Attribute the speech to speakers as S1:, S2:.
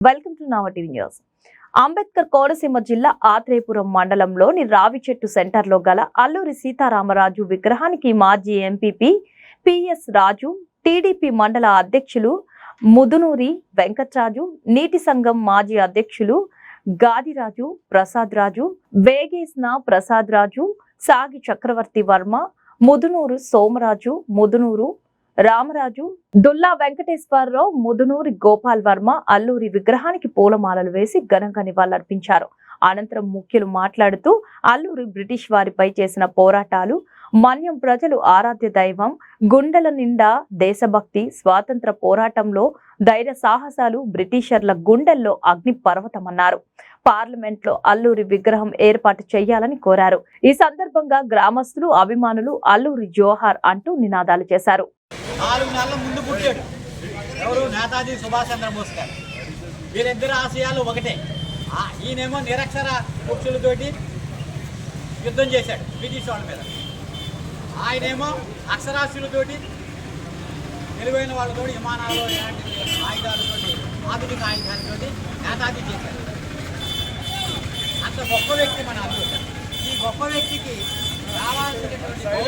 S1: Welcome to Nava TV news. Ambedkar Konaseema జిల్లా ఆత్రేయపురం మండలంలోని రావిచెట్టు సెంటర్లో గల అల్లూరి సీతారామరాజు విగ్రహానికి మాజీ ఎంపీపీ పిఎస్ రాజు టీడీపీ మండల అధ్యక్షులు ముదునూరి వెంకట్రాజు నీటి సంఘం మాజీ అధ్యక్షులు గాదిరాజు ప్రసాద్ రాజు వేగేస్న ప్రసాద్ రాజు సాగి చక్రవర్తి వర్మ ముదునూరు సోమరాజు ముదునూరు రామరాజు దుల్లా వెంకటేశ్వరరావు ముదునూరి గోపాల్ వర్మ అల్లూరి విగ్రహానికి పూలమాలలు వేసి ఘనంగా నివాళులర్పించారు. అనంతరం ముఖ్యులు మాట్లాడుతూ అల్లూరి బ్రిటిష్ వారిపై చేసిన పోరాటాలు మన్యం ప్రజలు ఆరాధ్య దైవం గుండెల నిండా దేశభక్తి స్వాతంత్ర పోరాటంలో ధైర్య సాహసాలు బ్రిటిషర్ల గుండెల్లో అగ్ని పర్వతమన్నారు. పార్లమెంట్లో అల్లూరి విగ్రహం ఏర్పాటు చేయాలని కోరారు. ఈ సందర్భంగా గ్రామస్తులు అభిమానులు అల్లూరి జోహార్ అంటూ నినాదాలు చేశారు.
S2: నాలుగు నెలల ముందు పుట్టాడు. ఎవరు? నేతాజీ సుభాష్ చంద్రబోస్ గారు. వీరిద్దరు ఆశయాలు ఒకటే. ఈయనేమో నిరక్షర పురుషులతోటి యుద్ధం చేశాడు బ్రిటిష్ వాళ్ళ మీద. ఆయనేమో అక్షరాస్యులతోటి తెలివైన వాళ్ళతోటి విమానాలు ఇలాంటి ఆయుధాలతోటి ఆధునిక ఆయుధాలతోటి నేతాజీ చేశాడు. అంత గొప్ప వ్యక్తి మన అభివృద్ధి ఈ గొప్ప వ్యక్తికి రావాల్సినటువంటి